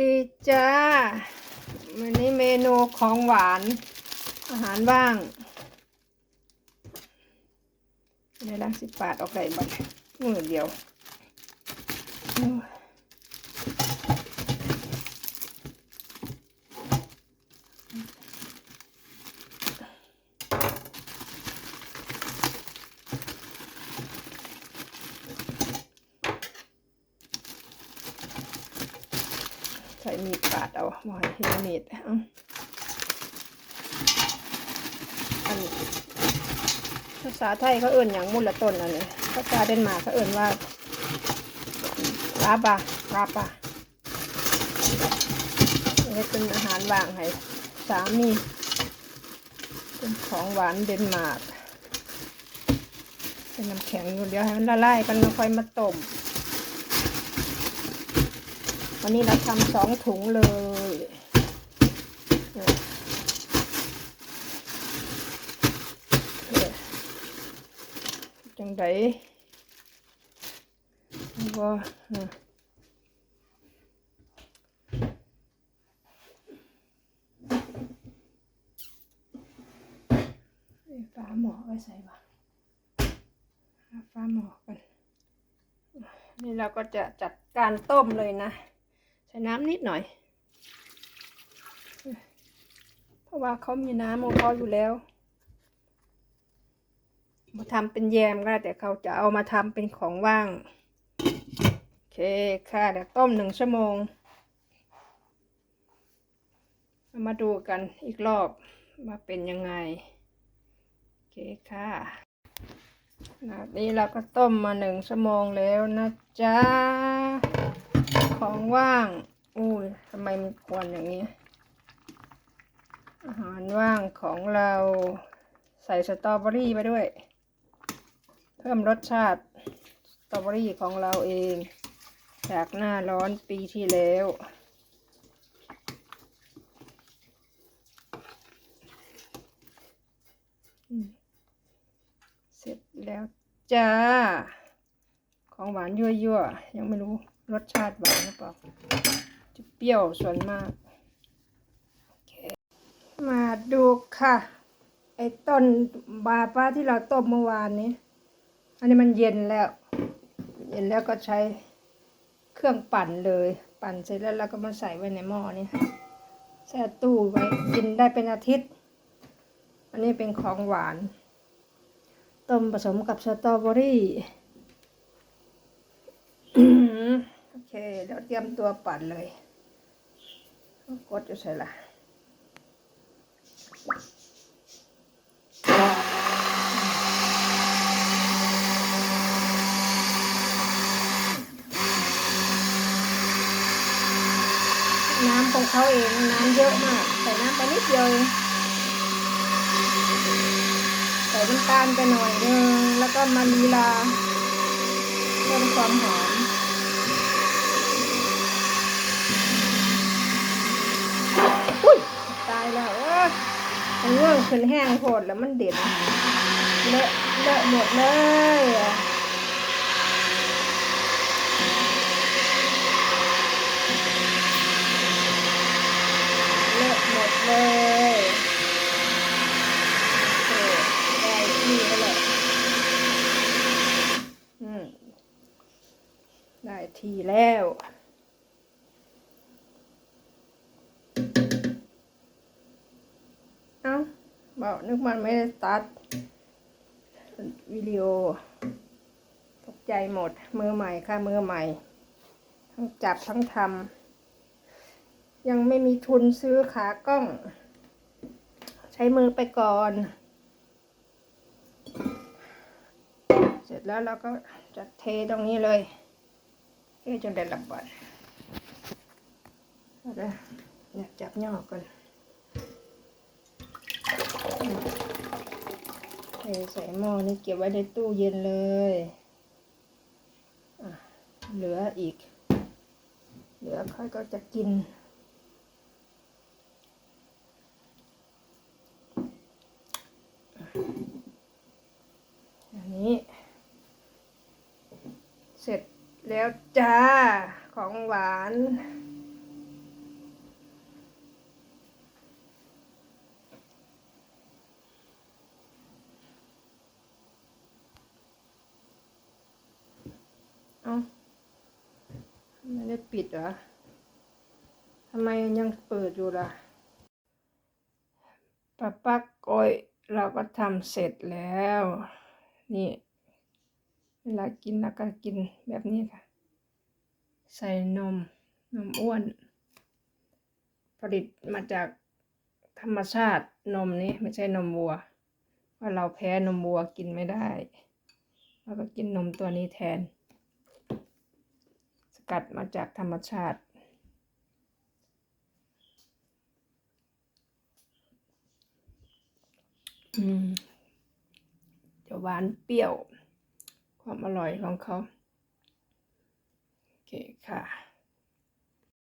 ดีจ้าวันนี้เมนูของหวาน อาหารว่างในรังสิบบาทออกได้บัดมือเดียว ใส่มีดปาดเอาบ่ให้เห็นมีดเอาอันภาษาไทยเขาเอิ่นอย่างมุลต้นอันนี้ภาษาเดนมาร์กเขาเอิ่นว่าลาบาลาบานี่เป็นอาหารว่างให้สามีเป็นของหวานเดนมาร์กเป็นน้ำแข็งอยู่เดียวให้มันละลายกันแล้วค่อยมาต้ม วันนี้เราทำสองถุงเลยเนี่ยเนี่ยจังไดว่าฟ้าหมอกไว้ใส่บ่าฟ้าหมอกกัน นี่เราก็จะจัดการต้มเลยนะ ใส่น้ำนิดหน่อย เพราะว่าเขามีน้ำของเขาอยู่แล้วมาทำเป็นแยมก็ได้แต่เขาจะเอามาทำเป็นของว่าง โอเคค่ะเดี๋ยวต้มหนึ่งชั่วโมง มาดูกันอีกรอบว่าเป็นยังไง โอเคค่ะขนาดนี้เราก็ต้มมาหนึ่งชั่วโมงแล้วนะจ๊ะ ของว่าง อุ้ยทำไมมันควนอย่างนี้ อาหารว่างของเราใส่สตรอเบอรี่ไปด้วย เพิ่มรสชาติสตรอเบอรี่ของเราเอง จากหน้าร้อนปีที่แล้วเสร็จแล้วจ้า ของหวานยั่วๆ ยังไม่รู้ รสชาติหวานหรือเปล่าจะเปรี้ยวส่วนมาก มาดูค่ะ ไอ้ต้นบาป้าที่เราต้มเมื่อวานนี้ อันนี้มันเย็นแล้ว เย็นแล้วก็ใช้เครื่องปั่นเลย ปั่นเสร็จแล้วเราก็มาใส่ไว้ในหม้อนี่แช่ตู้ไว้กินได้เป็นอาทิตย์ อันนี้เป็นของหวาน ต้มผสมกับสตรอเบอรี่ อืมโอ เคเดี๋ยวเตรียมตัวปั่นเลยกดจะใส่ละน้ำของเขาเองน้ำเยอะมากใส่น้ำไปนิดเดียวเองใส่น้ำตาลไปหน่อยนึงแล้วก็มาลีลาเพิ่มความหอม อุ้ยตายแล้วเออ มันเงื่องขึ้นแห้งโหดแล้วมันเด็ดเลอะเลอะหมดเลยเลอะหมดเลยโอเคได้ที่แล้วแหละอืมได้ทีแล้ว บอกนึกมันไม่ได้ตัดวิดีโอ ตกใจหมด มือใหม่ค่ะ มือใหม่ ทั้งจับทั้งทำยังไม่มีทุนซื้อขากล้อง ใช้มือไปก่อน เสร็จแล้วเราก็จะเทตรงนี้เลยเทจนได้ระเบิดเอาละเนี่ยจับย่อก่อน เทใส่หม้อนี่เก็บไว้ในตู้เย็นเลยเหลืออีก เหลือค่อยก็จะกิน อันนี้ เสร็จแล้วจ้า ของหวาน เอาไม่ได้ ปิดเหรอทำไมยังเปิดอยู่ล่ะปะปักโอยเราก็ทำเสร็จแล้ว นี่ เวลากินแล้วก็กินแบบนี้ค่ะ ใส่นม นมอ้วน ผลิตมาจากธรรมชาตินมนี้ไม่ใช่นมวัวว่าะเราแพ้นมวัวกินไม่ได้ เราก็กินนมตัวนี้แทน กัดมาจากธรรมชาติ จะหวานเปรี้ยว ความอร่อยของเขา โอเคค่ะ